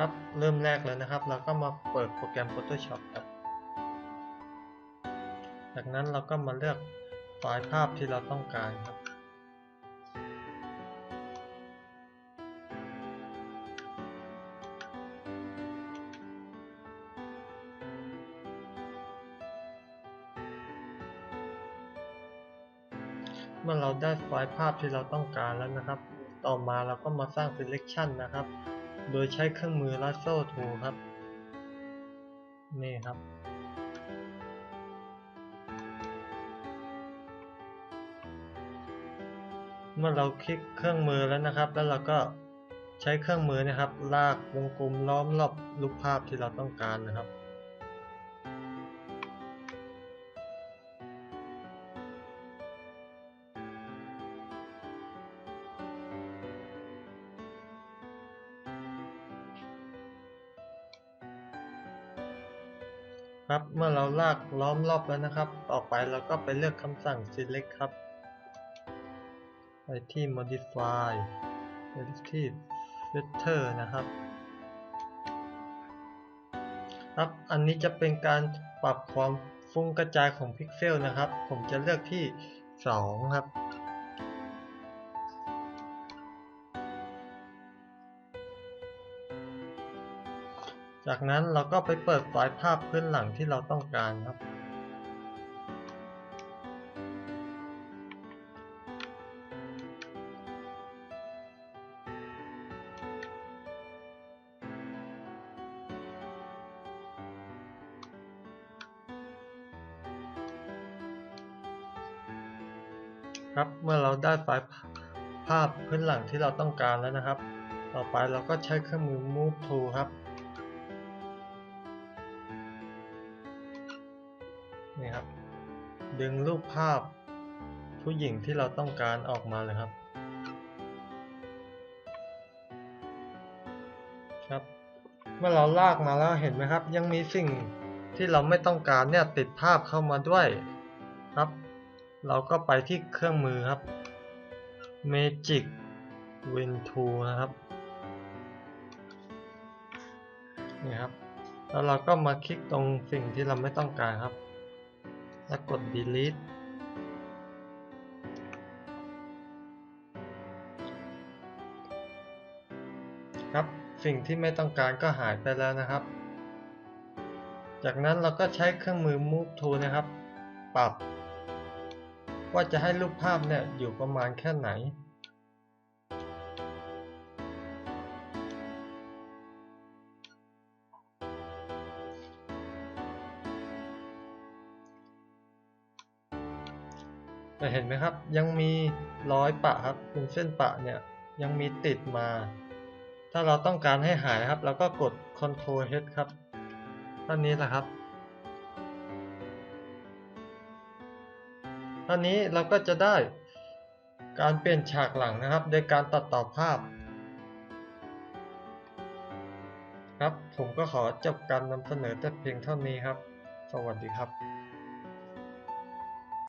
ครับ เริ่มแรกเลยนะครับ เราก็มาเปิดโปรแกรม Photoshop ครับจากนั้นเราก็มาเลือกไฟล์ภาพที่เราต้องการครับ เมื่อเราได้ไฟล์ภาพที่เราต้องการแล้วนะครับ ต่อมาเราก็มาสร้าง selection นะครับ โดยใช้เครื่องมือรัดโซ่ถูครับ นี่ครับ เมื่อเราคลิกเครื่องมือแล้วนะครับ แล้วเราก็ใช้เครื่องมือนะครับ ลากวงกลมล้อมรอบรูปภาพที่เราต้องการนะครับ ครับ เมื่อเราลากล้อมรอบแล้วนะครับ ต่อไปเราก็ไปเลือกคำสั่ง select ครับ ไปที่ modify ไปที่ filter นะครับ ครับ อันนี้จะเป็นการปรับความฟุ้งกระจายของพิกเซลนะครับ ผมจะเลือกที่ 2 ครับ จากนั้นเราก็ไปเปิดไฟล์ภาพพื้นหลังที่เราต้องการครับ ครับเมื่อเราได้ไฟล์ภาพพื้นหลังที่เราต้องการแล้วนะครับ ต่อไปเราก็ใช้เครื่องมือ move tool ครับ นี่ครับ ดึงรูปภาพผู้หญิงที่เราต้องการออกมาเลยครับ ครับ เมื่อเราลากมาแล้วเห็นไหมครับ ยังมีสิ่งที่เราไม่ต้องการเนี่ยติดภาพเข้ามาด้วยครับ เราก็ไปที่เครื่องมือครับ Magic Win Tool นะครับนี่ครับ แล้วเราก็มาคลิกตรงสิ่งที่เราไม่ต้องการครับ แล้วกด delete ครับสิ่งที่ไม่ต้องการก็หายไปแล้วนะครับ จากนั้นเราก็ใช้เครื่องมือ move tool นะครับ ปรับ ว่าจะให้รูปภาพเนี่ยอยู่ประมาณแค่ไหน แต่เห็นไหมครับ ยังมีรอยปะครับเป็นเส้นปะเนี่ยยังมีติดมา ถ้าเราต้องการให้หายครับเราก็กด Ctrl H ครับท่านี้แหละครับท่านี้เราก็จะได้การเปลี่ยนฉากหลังนะครับ โดยการตัดต่อภาพ ครับผมก็ขอจบการนำเสนอแต่เพียงเท่านี้ครับ สวัสดีครับ